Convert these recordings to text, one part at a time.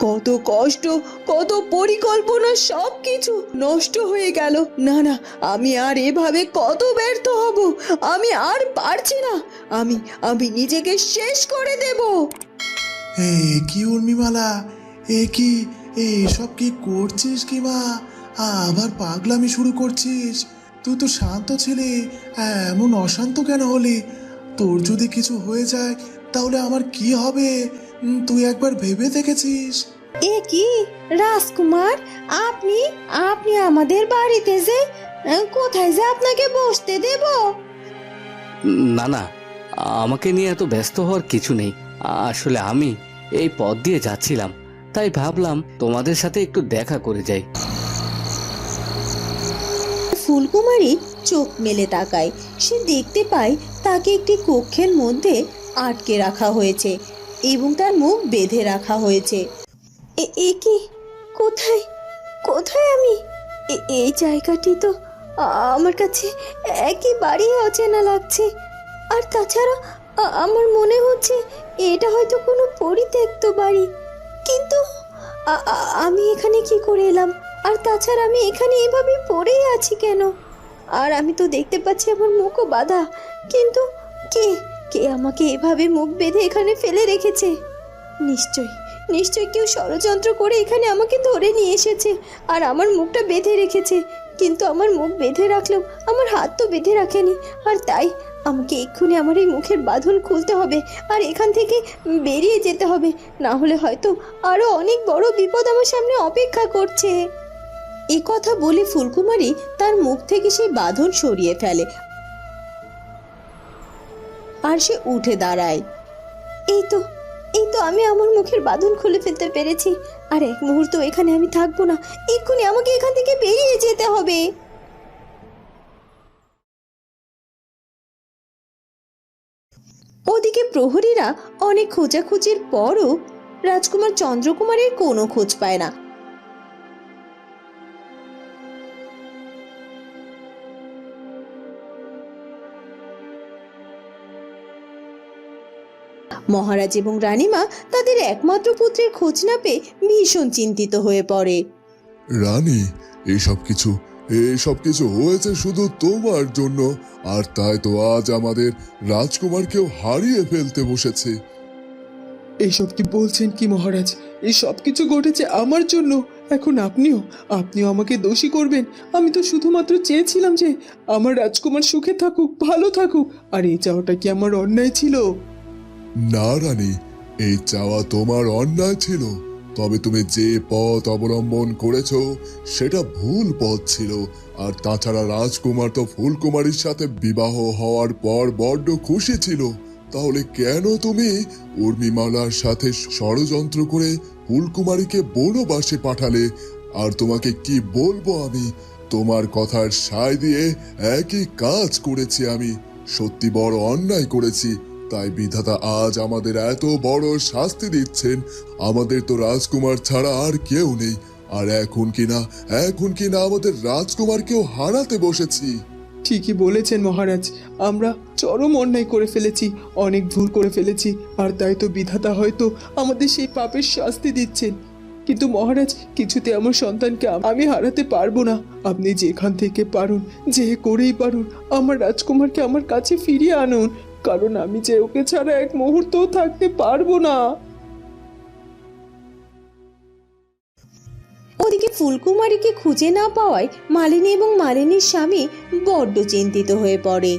কত কষ্ট, কত পরিকল্পনা সব কিছু নষ্ট হয়ে গেল। না না, আমি আর এভাবে কত ব্যর্থ হব? আমি আর পারছি না। আমি আমি নিজেকে শেষ করে দেব। এ কি উর্মিমালা? এ কি এসব কি করছিস কি মা? আবার পাগলামি শুরু করছিস? তুই তো শান্ত ছিলে, এমন অশান্ত কেন হলি? তোর যদি কিছু হয়ে যায়, তাহলে আমার কি হবে? তুই একবার ভেবে দেখেছিস? এ কি? রাজকুমার আপনি আপনি আমাদের বাড়িতে যে কোথায় যে আপনাকে বসতে দেব? না না আমাকে নিয়ে এত ব্যস্ত হওয়ার কিছু নেই। আসলে আমি এই পথ দিয়ে যাচ্ছিলাম তাই ভাবলাম তোমাদের সাথে একটু দেখা করে যাই। ফুলকুমারী চোখ মেলে তাকায়। সে দেখতে পায় তাকে একটি কক্ষের মধ্যে আটকে রাখা হয়েছে। এবং তার মুখ বেঁধে রাখা হয়েছে। এ- কি? কোথায়? কোথায় আমি? এই জায়গাটি তো আমার কাছে একেবারে অচেনা লাগছে। আর তাছাড়া আমার মনে হচ্ছে এটা হয়তো কোনো পরিত্যক্ত বাড়ি। কিন্তু আমি এখানে কি করে এলাম? আর তাছাড়া আমি এখানে এভাবে পড়েই আছি কেন? আর আমি তো দেখতে পাচ্ছি আমার মুখও বাঁধা। কিন্তু কে? কে আমাকে এভাবে মুখ বেঁধে এখানে ফেলে রেখেছে? নিশ্চয় নিশ্চয় কেউ ষড়যন্ত্র করে এখানে আমাকে ধরে নিয়ে এসেছে আর আমার মুখটা বেঁধে রেখেছে। কিন্তু আমার মুখ বেঁধে রাখলেও আমার হাত তো বেঁধে রাখেনি। আর তাই আমাকে এক্ষুনি আমার এই মুখের বাঁধন খুলতে হবে আর এখান থেকে বেরিয়ে যেতে হবে। না হলে হয়তো আরও অনেক বড় বিপদ আমার সামনে অপেক্ষা করছে। এ কথা বলে ফুলকুমারী তার মুখ থেকে সেই বাঁধন সরিয়ে ফেলে আর সে উঠে দাঁড়ায়। এই তো এই তো আমি আমার মুখের বাঁধন খুলে ফেলতে পেরেছি। আর এক মুহূর্ত এখানে আমি থাকব না, এক্ষুনি আমাকে এখান থেকে বেরিয়ে যেতে হবে। ওদিকে প্রহরীরা অনেক খোঁজাখুঁজির পরও রাজকুমার চন্দ্রকুমারের কোনো খোঁজ পায় না। মহারাজ এবং রানীমা তাদের একমাত্র পুত্রের খোঁজ না পেয়ে ভীষণ চিন্তিত হয়ে পড়ে। রানী এসব কিছু এসব কিছু হয়েছে শুধু তোমার জন্য আর তাই তো আজ আমাদের রাজকুমারকেও হারিয়ে ফেলতে বসেছে। এইসব কি বলছেন কি মহারাজ? এই সব কিছু ঘটেছে আমার জন্য। এখন আপনিও আপনিও আমাকে দোষী করবেন। আমি তো শুধুমাত্র চেয়েছিলাম যে আমার রাজকুমার সুখে থাকুক ভালো থাকুক। আর এই চাওয়াটা কি আমার অন্যায় ছিল? না রানী, এই চাওয়া তোমার অন্যায় ছিল। তবে তুমি যে পথ অবলম্বন করেছ, সেটা ভুল পথ ছিল। আর তাছাড়া রাজকুমার তো ফুলকুমারীর সাথে বিবাহ হওয়ার পর বড্ড খুশি ছিল। তাহলে কেন তুমি উর্মিমালার সাথে ষড়যন্ত্র করে ফুলকুমারীকে বনবাসে পাঠালে? আর তোমাকে কি বলব আমি? তোমার কথার সায় দিয়ে একই কাজ করেছি আমি। সত্যি বড় অন্যায় করেছি। তাই বিধাতা আজ আমাদের এত বড় শাস্তি দিচ্ছেন। আমাদের তো রাজকুমার ছাড়া আর কেউ নেই। আর এখন কিনা এখন কিনা আমাদের রাজকুমারকেও হারাতে বসেছি। ঠিকই বলেছেন মহারাজ। আমরা চরম অন্যায় করে ফেলেছি, অনেক ভুল করে ফেলেছি, আর তাই তো বিধাতা হয়তো আমাদের সেই পাপের শাস্তি দিচ্ছেন। কিন্তু মহারাজ, কিছুতে আমার সন্তানকে আমি হারাতে পারব না। আপনি যেখান থেকে পারুন, যে করেই পারুন, আমার রাজকুমারকে আমার কাছে ফিরিয়ে আনুন। কারণ আমি যে ওকে ছাড়া এক মুহূর্তও থাকতে পারব না। ওদিকে ফুলকুমারীকে খুঁজে না পাওয়ায় মালিনী এবং মালিনীর স্বামী বড্ড চিন্তিত হয়ে পড়ে।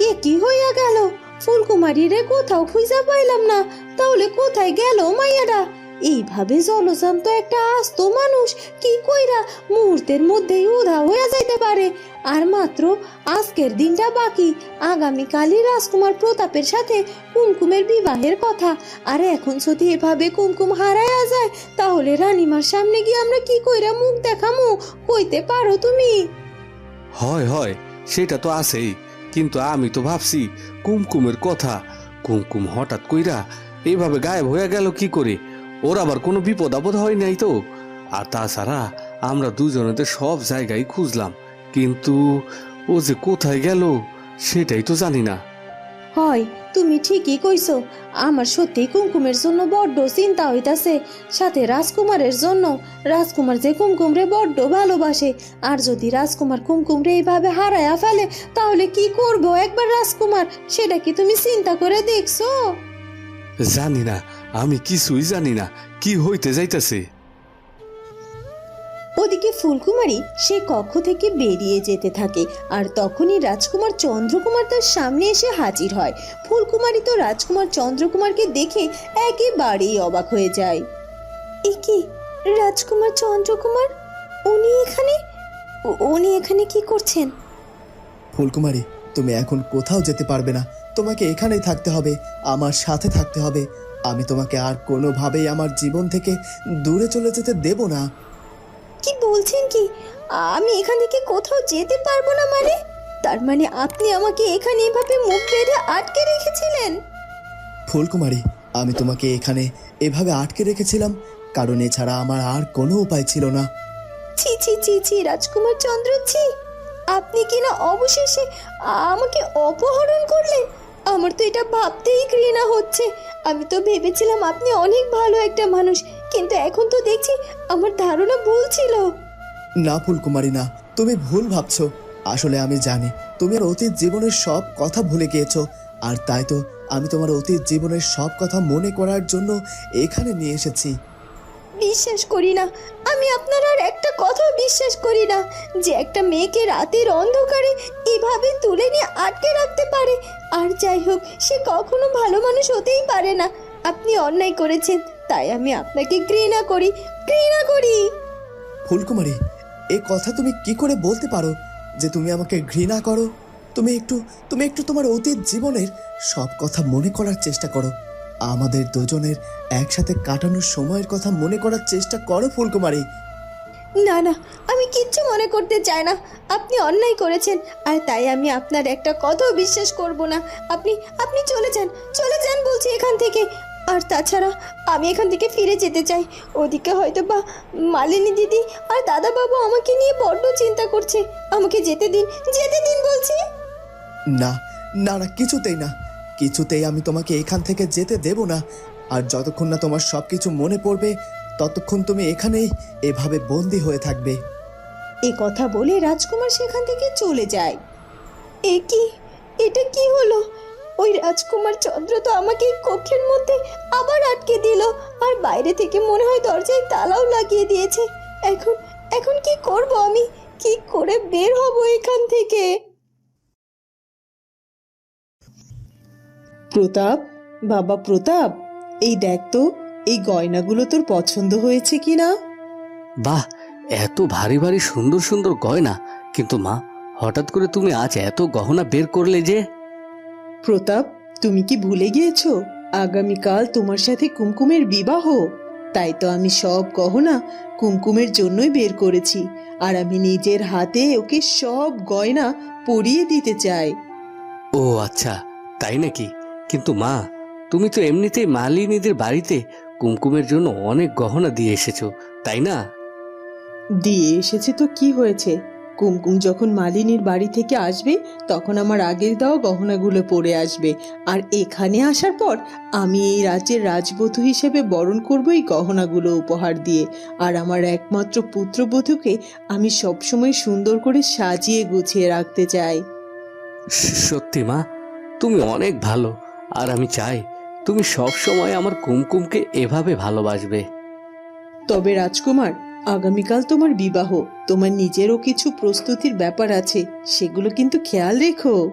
এ কি হইয়া গেল? ফুলকুমারীরে কোথাও খুঁজে পাইলাম না, তাহলে কোথায় গেল মাইয়ারা? এইভাবে জলজান্ত একটা আস্ত মানুষ কি কইরা মুহূর্তের মধ্যেই উধা হইয়া যাইতে পারে? আর মাত্র আজকের দিনটা বাকি। আগামীকালই রাজকুমার প্রতাপের সাথে কুমকুমের বিবাহের কথা। আর এখন যদি এভাবে কুমকুম হারায়া যায়, তাহলে রানীমার সামনে গিয়ে আমরা কি কইরা মুখ দেখামু? কইতে পারো তুমি? হয় হয়, সেটা তো আছেই। কিন্তু আমি তো ভাবছি কুমকুমের কথা। কুমকুম হঠাৎ কইরা এইভাবে গায়েব হয়ে গেল কি করে? ওর আবার কোনো বিপদ আপদ হয় নাই তো। আর তাছাড়া আমরা দুজনেতে সব জায়গায় খুঁজলাম কিন্তু ও যে কোথায় গেল সেটাই তো জানি না। হয় তুমি ঠিকই কইছো আমার সত্যি কুমকুমের জন্য বড্ড চিন্তা হইতাছে সাথে রাজকুমারের জন্য। রাজকুমার যে কুমকুমরে বড্ড ভালোবাসে আর যদি রাজকুমার কুমকুমরে এইভাবে হারায়া ফেলে তাহলে কি করব? একবার রাজকুমার সেটা কি তুমি চিন্তা করে দেখছ? জানি না আমি কিছুই জানি না। কি হইতে যাইতেছে? ওদিকে ফুলকুমারী সে কক্ষ থেকে বেরিয়ে যেতে থাকে আর তখনই রাজকুমার চন্দ্রকুমার তার সামনে এসে হাজির হয়। ফুলকুমারী তো রাজকুমার চন্দ্রকুমারকে দেখে একেবারেই অবাক হয়ে যায়। এ কি রাজকুমার চন্দ্রকুমার? উনি এখানে? উনি এখানে কি করছেন? ফুলকুমারী তুমি এখন কোথাও যেতে পারবে না। তোমাকে এখানেই থাকতে হবে আমার সাথে থাকতে হবে। আমি তোমাকে আর কোনোভাবেই আমার জীবন থেকে দূরে চলে যেতে দেব না। কি বলছেন কি? আমি এখান থেকে কোথাও যেতে পারব না মানে? তার মানে আপনি আমাকে এখানে এভাবে মুখ বেঁধে আটকে রেখেছিলেন? ফুলকুমারী আমি তোমাকে এখানে এভাবে আটকে রেখেছিলাম কারণ এছাড়া আমার আর কোনো উপায় ছিল না। ছি ছি ছি ছি রাজকুমার চন্দ্র ছি। আপনি কি না অবশেষে আমাকে অপহরণ করলেন? আমার তো এটা ভাবতেই ঘৃণা হচ্ছে। আমি তো ভেবেছিলাম আপনি অনেক ভালো একটা মানুষ, কিন্তু এখন তো দেখছি আমার ধারণা ভুল ছিল। না ফুলকুমারী, না। তুমি ভুল ভাবছ। আসলে আমি জানি, তুমি আর অতীত জীবনের সব কথা ভুলে গিয়েছো। আর তাই তো আমি তোমার অতীত জীবনের সব কথা মনে করার জন্য এখানে নিয়ে এসেছি। বিশ্বাস করি না। আমি আপনার আর একটা কথা বিশ্বাস করি না যে একটা মেয়েকে রাতের অন্ধকারে এভাবে তুলে নিয়ে আটকে রাখতে পারে। আর যাই হোক, সে কখনো ভালো মানুষ হতেই পারে না। আপনি অন্যায় করেছেন, তাই আমি আপনাকে ঘৃণা করি ঘৃণা করি। ফুলকুমারী, এ কথা তুমি কি করে বলতে পারো যে তুমি আমাকে ঘৃণা করো? তুমি একটু তুমি একটু তোমার অতীত জীবনের সব কথা মনে করার চেষ্টা করো। আমাদের দুজনের একসাথে কাটানোর সময়ের কথা মনে করার চেষ্টা করো ফুলকুমারী। না না আমি কিচ্ছু মনে করতে চাই না। আপনি অন্যায় করেছেন আর তাই আমি আপনার একটা কথাও বিশ্বাস করব না। আপনি আপনি চলে যান চলে যান বলছি এখান থেকে। আর তাছাড়া আমি এখান থেকে ফিরে যেতে চাই। ওদিকে হয়তো বা মালিনী দিদি আর দাদা বাবু আমাকে নিয়ে বড্ড চিন্তা করছে। আমাকে যেতে দিন যেতে দিন বলছি। না না না কিছুতেই না। কিছুতেই আমি তোমাকে এখান থেকে যেতে দেব না। আর যতক্ষণ না তোমার সব কিছু মনে পড়বে, ততক্ষণ তুমি এখানেই এভাবে বন্দি হয়ে থাকবে। এ কথা বলে রাজকুমার সেখান থেকে চলে যায়। এ কি? এটা কি হলো? ওই রাজকুমার চন্দ্র তো আমাকে কক্ষের মধ্যে আবার আটকে দিল, আর বাইরে থেকে মনে হয় দরজায় তালাও লাগিয়ে দিয়েছে। এখন এখন কি করব আমি? কি করে বের হব এখান থেকে? প্রতাপ বাবা প্রতাপ এই দেখ তো এই গয়নাগুলো তোর পছন্দ হয়েছে কি না? বাহ এত ভারী ভারী সুন্দর সুন্দর গয়না। কিন্তু মা হঠাৎ করে তুমি আজ এত গহনা বের করলে যে? প্রতাপ তুমি কি ভুলে গিয়েছো? আগামীকাল তোমার সাথে কুমকুমের বিবাহ। তাই তো আমি সব গহনা কুমকুমের জন্যই বের করেছি। আর আমি নিজের হাতে ওকে সব গয়না পরিয়ে দিতে চাই। ও আচ্ছা তাই নাকি? কিন্তু মা তুমি তো এমনিতেই মালিনীদের বাড়িতে কুমকুমের জন্য অনেক গহনা দিয়ে এসেছ তাই না? দিয়ে এসেছে তো কি হয়েছে? কুমকুম যখন মালিনীর বাড়ি থেকে আসবে তখন আমার আগের দেওয়া গহনাগুলো পরে আসবে। আর এখানে আসার পর আমি এই রাজ্যের রাজবধূ হিসেবে বরণ করব এই গহনাগুলো উপহার দিয়ে। আর আমার একমাত্র পুত্রবধূকে আমি সবসময় সুন্দর করে সাজিয়ে গুছিয়ে রাখতে চাই। সত্যি মা তুমি অনেক ভালো। আর আমি চাই তুমি সব সময় আমার কুমকুমকে এভাবে ভালোবাসবে। তবে রাজকুমার আগামীকাল তোমার বিবাহ তোমার নিজেরও কিছু প্রস্তুতির ব্যাপার আছে সেগুলো কিন্তু খেয়াল রেখো।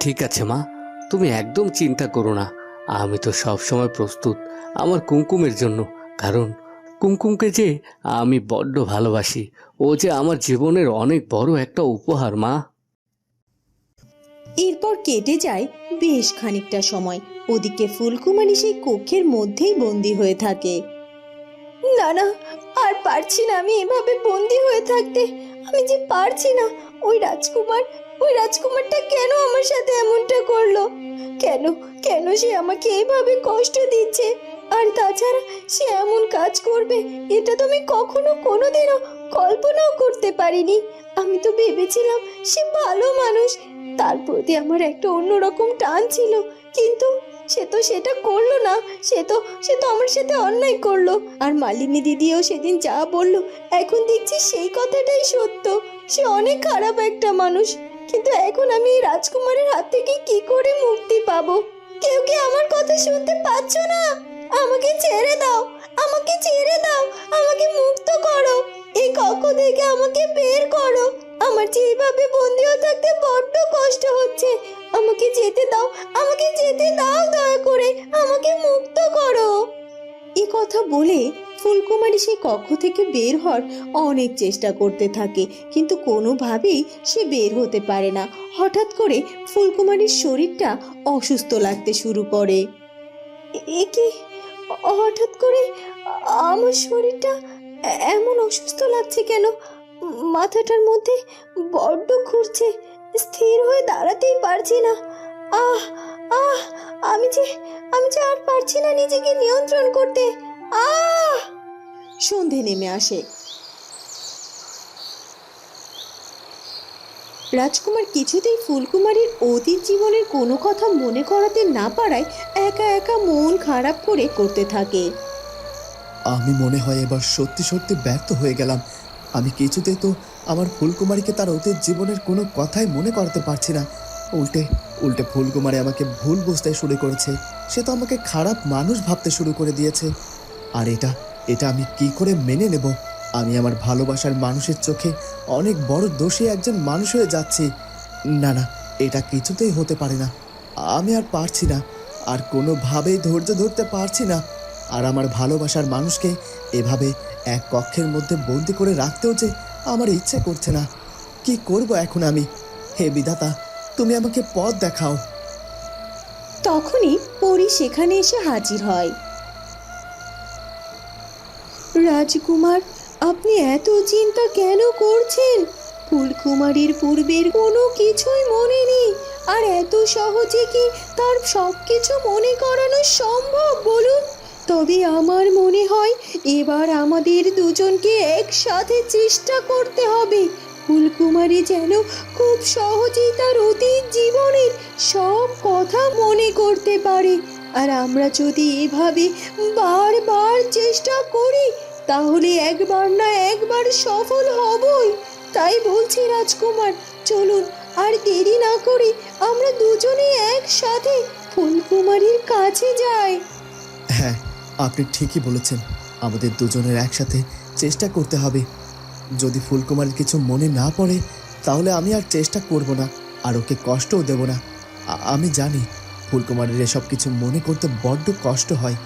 ঠিক আছে মা তুমি একদম চিন্তা করো না আমি তো সব সময় প্রস্তুত আমার কুমকুমের জন্য কারণ কুমকুমকে যে আমি বড্ড ভালোবাসি ও যে আমার জীবনের অনেক বড় একটা উপহার মা। এরপর কেটে যায় বেশ খানিকটা সময় ওদিকে ফুলকুমারী সেই কক্ষের মধ্যেই বন্দি হয়ে থাকে। না না, আর পারছি না আমি এভাবে বন্দি হয়ে থাকতে। আমি যে পারছি না, ওই রাজকুমার, ওই রাজকুমারটা কেন আমার সাথে এমনটা করল? কেন কেন সে আমাকে এইভাবে কষ্ট দিচ্ছে? আর তাছাড়া সে এমন কাজ করবে, এটা তো আমি কখনো কোনোদিনও কল্পনাও করতে পারিনি। আমি তো ভেবেছিলাম সে ভালো মানুষ তার প্রতি আমার একটা অন্যরকম টান ছিল। কিন্তু সে তো সেটা করল না। সে তো সে তো আমার সাথে অন্যায় করল। আর মালিনী দিদিও সেদিন যা বলল, এখন দেখছি সেই কথাটাই সত্য। সে অনেক খারাপ একটা মানুষ। কিন্তু এখন আমি এই রাজকুমারের হাত থেকে কি করে মুক্তি পাবো? কেউ কি আমার কথা শুনতে পাচ্ছ না? আমাকে ছেড়ে দাও। আমাকে ছেড়ে দাও। আমাকে মুক্ত করো। এই কক্ষ থেকে আমাকে বের করো। আমার যে এইভাবে বন্দি হয়ে থাকতে বড্ড কষ্ট হচ্ছে। আমাকে যেতে দাও, আমাকে যেতে দাও দয়া করে, আমাকে মুক্ত করো। এ কথা বলে ফুলকুমারী সেই কক্ষ থেকে বের হওয়ার অনেক চেষ্টা করতে থাকে, কিন্তু কোনোভাবেই সে বের হতে পারে না। হঠাৎ করে ফুলকুমারীর শরীরটা অসুস্থ লাগতে শুরু করে। এ কি? হঠাৎ করে আমার শরীরটা এমন অসুস্থ লাগছে কেন? মাথাটার মধ্যে বড্ড ঘুরছে স্থির হয়ে দাঁড়াতেই পারছি না। আহ আহ আমি যে আমি যে আর পারছি না নিজেকে নিয়ন্ত্রণ করতে। আহ! সন্ধে নেমে আসে। রাজকুমার কিছুতেই ফুলকুমারীর অতীত জীবনের কোনো কথা মনে করাতে না পারায় একা একা মন খারাপ করে করতে থাকে। আমি মনে হয় এবার সত্যি সত্যি ব্যর্থ হয়ে গেলাম। আমি কিছুতে তো আমার ফুলকুমারীকে তার অতীত জীবনের কোনো কথাই মনে করতে পারছি না। উল্টে উল্টে ফুলকুমারী আমাকে ভুল বুঝতে শুরু করেছে। সে তো আমাকে খারাপ মানুষ ভাবতে শুরু করে দিয়েছে। আর এটা এটা আমি কি করে মেনে নেব? আমি আমার ভালোবাসার মানুষের চোখে অনেক বড় দোষী একজন মানুষ হয়ে যাচ্ছি। না না, এটা কিছুতেই হতে পারে না। আমি আর পারছি না। আর কোনোভাবেই ধৈর্য ধরতে পারছি না। আর আমার ভালোবাসার মানুষকে এভাবে এক কক্ষের মধ্যে বন্দি করে রাখতেও যে আমার ইচ্ছে করছে না। কি করব এখন আমি? হে বিধাতা, তুমি আমাকে পথ দেখাও। তখনই পরি সেখানে এসে হাজির হয়। রাজকুমার, আপনি এত চিন্তা কেন করছেন? ফুলকুমারীর পূর্বের কোনো কিছুই মনে নেই। আর এত সহজে কি তার সব কিছু মনে করানো সম্ভব বলুন? তবে আমার মনে হয় এবার আমাদের দুজনকে একসাথে চেষ্টা করতে হবে। ফুলকুমারী যেন খুব সহজেই তার অতীত জীবনের সব কথা মনে করতে পারে। আর আমরা যদি এভাবে বারবার চেষ্টা করি, তাহলে একবার না একবার সফল হবই। তাই বলছি রাজকুমার, চলুন আর দেরি না করে আমরা দুজনে একসাথে ফুলকুমারীর কাছে যাই। হ্যাঁ আপনি ঠিকই বলেছেন। আমাদের দুজনের একসাথে চেষ্টা করতে হবে। যদি ফুলকুমারীর কিছু মনে না পড়ে, তাহলে আমি আর চেষ্টা করব না, আর ওকে কষ্টও দেব না। আমি জানি ফুলকুমারীর এসব কিছু মনে করতে বড্ড কষ্ট হয়,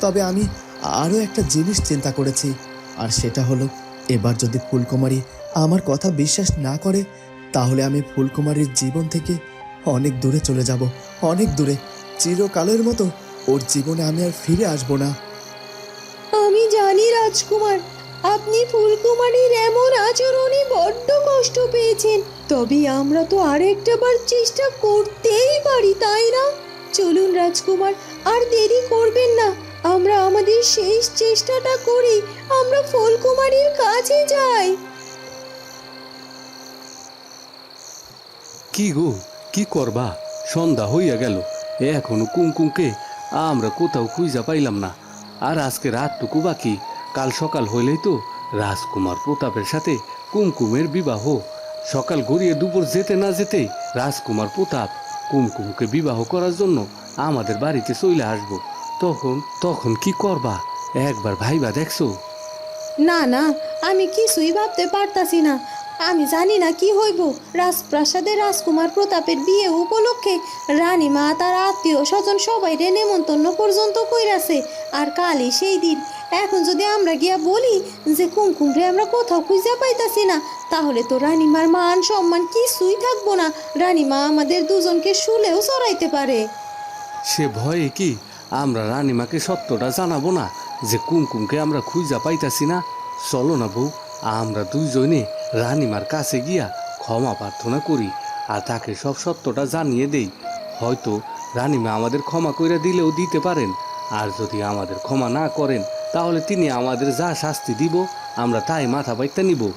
তবে আমি আরও একটা জিনিস চিন্তা করেছি, আর সেটা হলো, এবার যদি ফুলকুমারী আমার কথা বিশ্বাস না করে, তাহলে আমি ফুলকুমারীর জীবন থেকে অনেক দূরে চলে যাব, অনেক দূরে, চিরকালের মতো ওর জীবনে আমি আর ফিরে আসব না। আমি জানি রাজকুমার আপনি ফুলকুমারীর এমন আচরণে বড্ড কষ্ট পেয়েছেন তবে আমরা তো আরেকটা বার চেষ্টা করতেই পারি তাই না? চলুন রাজকুমার আর দেরি করবেন না আমরা আমাদের শেষ চেষ্টাটা করি আমরা ফুলকুমারীর কাছে যাই। কি গো কি করবা? সন্ধ্যা হইয়া গেল এখনও কুমকুমকে আমরা কোথাও খুঁজা পাইলাম না। আর আজকে রাতটুকু বাকি। কাল সকাল হইলেই তো রাজকুমার প্রতাপের সাথে কুমকুমের বিবাহ। সকাল গড়িয়ে দুপুর যেতে না যেতেই রাজকুমার প্রতাপ কুমকুমকে বিবাহ করার জন্য আমাদের বাড়িতে চলে আসব। তখন তখন কি করবা? একবার ভাইবা দেখছ? না না, আমি কিছুই ভাবতে পারতাছি না। আমি জানি না কি হইব। রাজপ্রাসাদে রাজকুমার প্রতাপের বিয়ে উপলক্ষে রানীমা তার আত্মীয় স্বজন সবাই রে নেমন্তন্ন পর্যন্ত কইরাছে। আর কালই সেই দিন। এখন যদি আমরা গিয়া বলি যে কুমকুম রে আমরা কোথাও খুঁজে পাইতাছি না, তাহলে তো রানীমার মান সম্মান কিছুই থাকব না। রানীমা আমাদের দুজনকে শুলেও চড়াইতে পারে। সে ভয়ে কি? আমরা রানীমাকে সত্যটা জানাব না যে কুমকুমকে আমরা খুঁজা পাইতাছি না? চলো না বউ, আমরা দুইজনে রানীমার কাছে গিয়া ক্ষমা প্রার্থনা করি আর তাকে সব সত্যটা জানিয়ে দেই। হয়তো রানীমা আমাদের ক্ষমা কইরা দিলেও দিতে পারেন। আর যদি আমাদের ক্ষমা না করেন, তাহলে তিনি আমাদের যা শাস্তি দিব, আমরা তাই মাথা পাইতে নিব।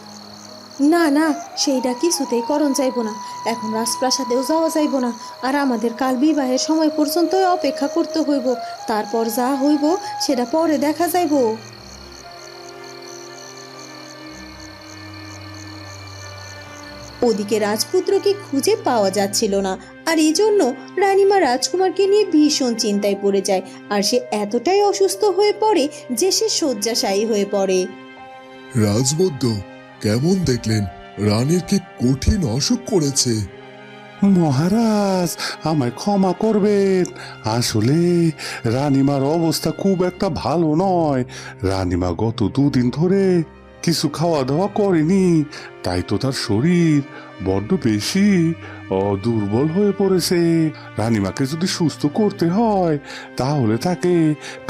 না না, সেইটা কিছুতেই করণ যাইব না। এখন রাজপ্রাসাদেও যাওয়া যাইব না। আর আমাদের কাল বিবাহের সময় পর্যন্ত অপেক্ষা করতে হইব। তারপর যা হইব, সেটা পরে দেখা যাইব। ওদিকে রাজপুত্রকে খুঁজে পাওয়া যাচ্ছিল না আর এই জন্য রানীমা রাজকুমারকে নিয়ে ভীষণ চিন্তায় পড়ে যায় আর সে এতটাই অসুস্থ হয়ে পড়ে যে সে শয্যাশায়ী হয়ে পড়ে। রাজবৈদ্য কেমন দেখলেন? রানীর কি কঠিন অসুখ করেছে? মহারাজ আমায় ক্ষমা করবেন। আসলে রানীমার অবস্থা খুব একটা ভালো নয়। রানীমা গত দুদিন ধরে কিছু খাওয়া দাওয়া করেনি, তাই তো তার শরীর বড্ড বেশি দুর্বল হয়ে পড়েছে। রানীমাকে যদি সুস্থ করতে হয়, তাহলে তাকে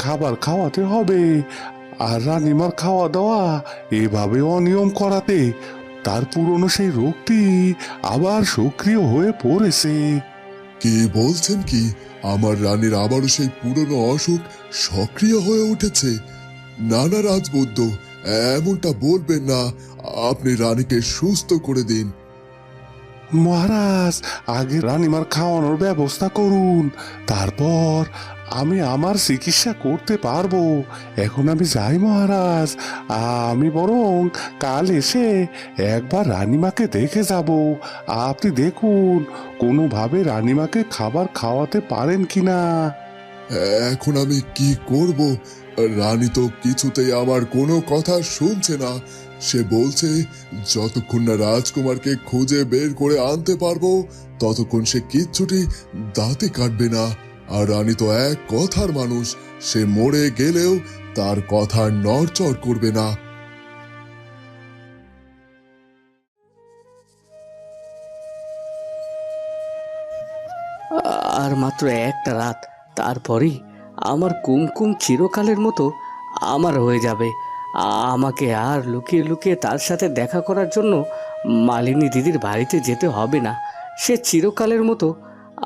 খাবার খাওয়াতে হবে। আর রানীমার খাওয়া দাওয়া এভাবে অনিয়ম করাতে তার পুরনো সেই রোগটি আবার সক্রিয় হয়ে পড়েছে। কি বলছেন কি? আমার রানীর আবারও সেই পুরনো অসুখ সক্রিয় হয়ে উঠেছে। না না রাজবৈদ্য এমনটা বলবেন না আপনি রানীকে সুস্থ করে দিন। মহারাজ আগে রানীমার খাওয়ানোর ব্যবস্থা করুন। তারপর আমি আমার চিকিৎসা করতে পারব। এখন আমি যাই মহারাজ। আমি বরং কাল এসে একবার রানিমাকে দেখে যাব। আপনি দেখুন কোনোভাবে রানিমাকে খাবার খাওয়াতে পারেন কিনা। এখন আমি কি করব? রানী তো কিছুতেই আমার কোনো কথা শুনছে না। সে বলছে, যতক্ষণ না রাজকুমারকে খুঁজে বের করে আনতে পারব, ততক্ষণ সে কিচ্ছুটি দাঁতে কাটবে না। আর রানী তো এক কথার মানুষ, সে মরে গেলেও তার কথা নড়চড় করবে না। আর মাত্র একটা রাত, তারপরেই আমার কুমকুম চিরকালের মতো আমার হয়ে যাবে। আমাকে আর লুকিয়ে লুকিয়ে তার সাথে দেখা করার জন্য মালিনী দিদির বাড়িতে যেতে হবে না। সে চিরকালের মতো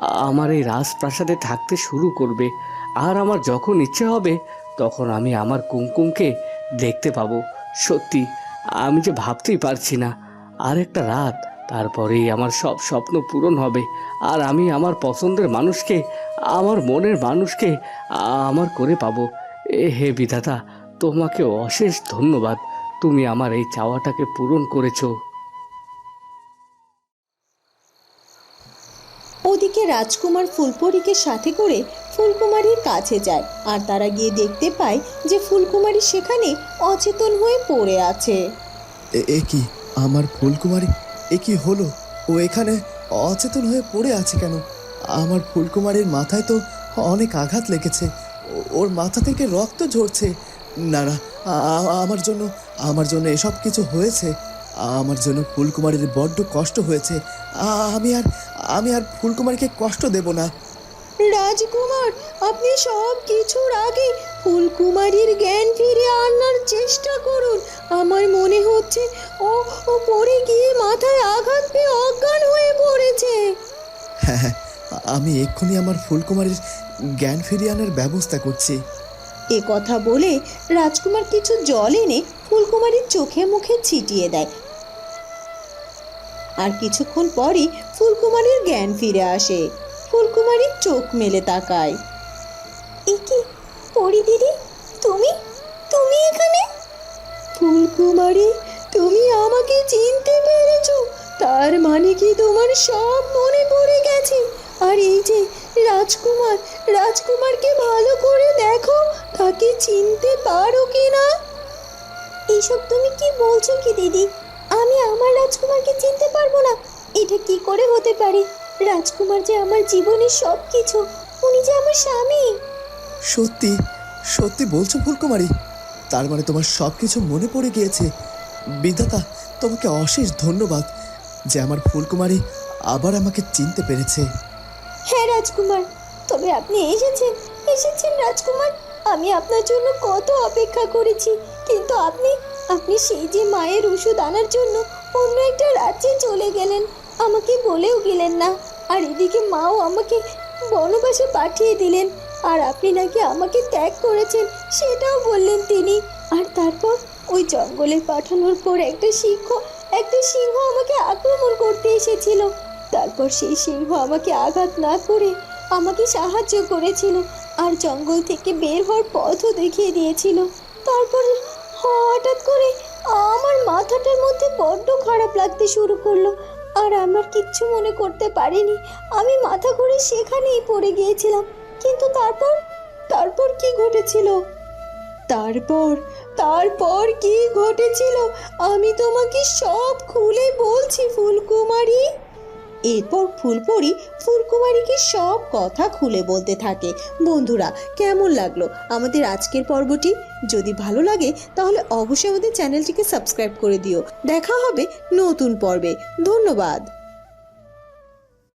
আমার এই রাজপ্রাসাদে থাকতে শুরু করবে। আর আমার যখন ইচ্ছে হবে, তখন আমি আমার কুমকুমকে দেখতে পাবো। সত্যি, আমি যে ভাবতেই পারছি না। আর একটা রাত তারপরেই আমার সব স্বপ্ন পূরণ হবে। আর আমি আমার পছন্দের মানুষকে আমার মনের মানুষকে আমার করে পাবো। এ হে বিধাতা তোমাকে অশেষ ধন্যবাদ। তুমি আমার এই চাওয়াটাকে পূরণ করেছ। ওদিকে রাজকুমার ফুলপরীকে সাথে করে ফুলকুমারীর কাছে যায়। আর তারা গিয়ে দেখতে পায় যে ফুলকুমারী সেখানে অচেতন হয়ে পড়ে আছে। এ- এ কি? আমার ফুলকুমারী? এ কি হলো? ও এখানে অচেতন হয়ে পড়ে আছে কেন? আমার ফুলকুমারের মাথায় তো অনেক আঘাত লেগেছে। ওর মাথা থেকে রক্ত ঝরছে। না না আমার জন্য আমার জন্য এসব কিছু হয়েছে। আমার জন্য ফুলকুমারের বড্ড কষ্ট হয়েছে। আমি আর আমি আর ফুলকুমারকে কষ্ট দেব না। রাজকুমার আপনি সব কিছুর আগে ফুলকুমারীর জ্ঞান ফিরে আনার চেষ্টা করুন। আমার মনে হচ্ছে ও ও পড়ে গিয়ে মাথায় আঘাত পেয়ে অজ্ঞান হয়ে পড়েছে। হ্যাঁ হ্যাঁ আমি এক্ষুনি আমার ফুলকুমারীর জ্ঞান ফিরিয়ে আনার ব্যবস্থা করছি। এ কথা বলে রাজকুমার কিছু জল এনে ফুলকুমারীর চোখে মুখে ছিটিয়ে দেয়। আর কিছুক্ষণ পরই ফুলকুমারীর জ্ঞান ফিরে আসে। ফুলকুমারীর চোখ মেলে তাকায়। এ কি, পরি দিদি, তুমি? তুমি এখানে? ফুলকুমারী, তুমি আমাকে চিনতে পেরেছ। তার মানে কি তোমার সব মনে পড়ে গেছে? আর এই যে রাজকুমার, রাজকুমারকে ভালো করে দেখো, তাকে চিনতে পারো কি না? এইসব তুমি কি বলছো কি দিদি? আমি আমার রাজকুমারকে চিনতে পারব না। এটা কি করে হতে পারে? রাজকুমার যে আমার জীবনের সব কিছু উনি যে আমার স্বামী। সত্যি সত্যি বলছো ফুলকুমারী তার মানে তোমার সব কিছু মনে পড়ে গিয়েছে। বিধাতা তোমাকে অশেষ ধন্যবাদ যে আমার ফুলকুমারী আবার আমাকে চিনতে পেরেছে। হ্যাঁ রাজকুমার তবে আপনি এসেছেন এসেছেন রাজকুমার। আমি আপনার জন্য কত অপেক্ষা করেছি কিন্তু আপনি আপনি সেই যে মায়ের ওষুধ আনার জন্য অন্য একটা রাজ্যে চলে গেলেন আমাকে বলেও গেলেন না। আর এদিকে মাও আমাকে বনবাসে পাঠিয়ে দিলেন। আর আপনি নাকি আমাকে ত্যাগ করেছেন, সেটাও বললেন তিনি। আর তারপর ওই জঙ্গলে পাঠানোর পর একটা সিংহ একটা সিংহ আমাকে আক্রমণ করতে এসেছিল। তারপর সেই সিংহ আমাকে আঘাত না করে আমাকে সাহায্য করেছিল আর জঙ্গল থেকে বের হওয়ার পথও দেখিয়ে দিয়েছিল। তারপর হঠাৎ করে আমার মাথাটার মধ্যে বড্ড খারাপ লাগতে শুরু করল। আর আমার কিচ্ছু মনে করতে পারিনি। আমি মাথা ঘুরে সেখানেই পড়ে গিয়েছিলাম। কিন্তু তারপর তারপর কি ঘটেছিল? তারপর তারপর কি ঘটেছিল? আমি তোমাকে সব খুলে বলছি, ফুলকুমারী। এরপর ফুলপরি ফুলকুমারীকে সব কথা খুলে বলতে থাকে। বন্ধুরা, কেমন লাগল আমাদের আজকের পর্বটি? যদি ভালো লাগে, তাহলে অবশ্যই আমাদের চ্যানেলটিকে সাবস্ক্রাইব করে দিও। দেখা হবে নতুন পর্বে। ধন্যবাদ।